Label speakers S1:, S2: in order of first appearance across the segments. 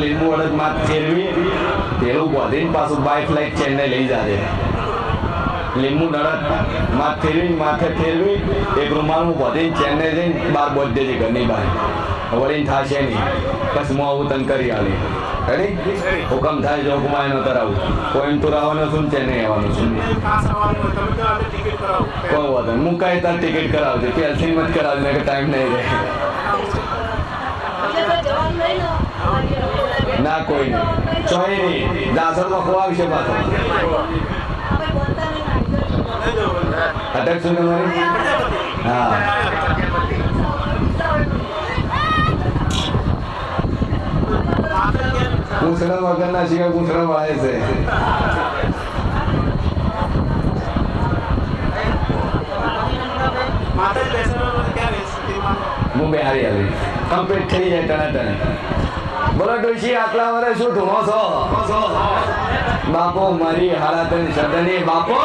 S1: લીંબુ અડદ માથ ફેરવી, પેલું બોધીને પાછું બાઇક લઈ ચેન્નઈ લઈ જાજે. લીંબુ નડદ માથ ફેરવી માથે ફેરવી, એક રૂમાલમાં બોધીને ચેન્નઈ જઈને બાર બોધ દેજે ઘરની બહાર. વળીને થશે નહીં. બસ હું આવું તને કરી આલી. રેડી હુકમ થાય જો કુમાય નો તરાવું. કોઈમ્બતુર આવવાનો છું ને નહીં આવવાનું છું.
S2: કરાવો
S1: કોઈ વાંધો નહીં. હું કાંઈ તાર ટિકિટ કરાવજે. પહેલથી મત કરાવજે કે ટાઈમ નહીં રહે. ના કોઈ નહીં. ચોય નહીં. દાસરમાં ખોવાવશે પાછો.
S2: નહીં જવું
S1: અટક હા. પૂંછડા વગરના સિવાય પૂંછડા વાળે છે.
S2: જ
S1: આવી કમ્પ્લીટ થઈ જાય બોલો ડોશી આટલા વર્ષ શું ધૂમો છો? બાપો મારી હારા તન સદની બાપો.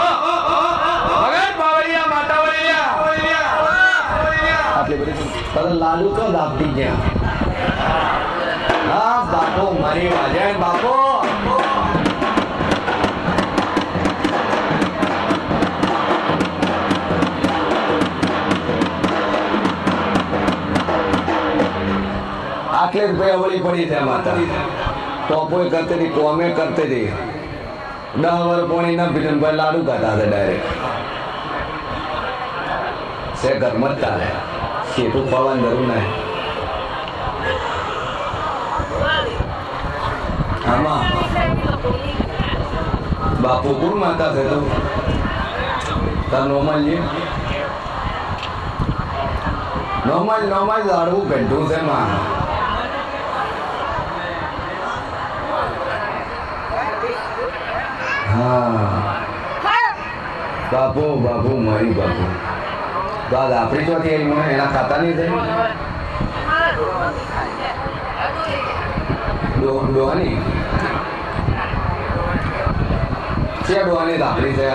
S1: આટલી બધી લાડુ તો દાબતી ગયા. હા, બાપો, મારી વાજે બાપો. આટલે જ અવળી પડી છે માતા. ટોપોય કરતી હતી, કોમે કરતી હતી. દસ વર પોણી ના પીધું ભાઈ લાડુ ખાતા હતા ડાયરેક્ટ છે ઘરમાં જ ચાલે. શેઠું પડવાની જરૂર નહીં બાપુ કોણ માતા છે તું તાર નોર્મલ નોર્મલ નોર્મલ લાડવું ઘંટું છે માં હા બાપુ બાપુ મારી બાપુ આજ આપણી ચોથી એના ખાતા નહીં થઈ ડોહાની છે ડોહાની આપણી છે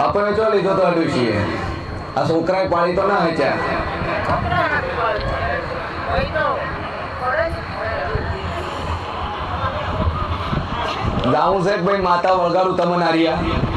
S1: આપણે ચો લીધો તો અડુશીએ? આ છોકરાએ પાણી તો ના હચ્યા. છે કે ભાઈ માતા વળગાડું તમને આર્યા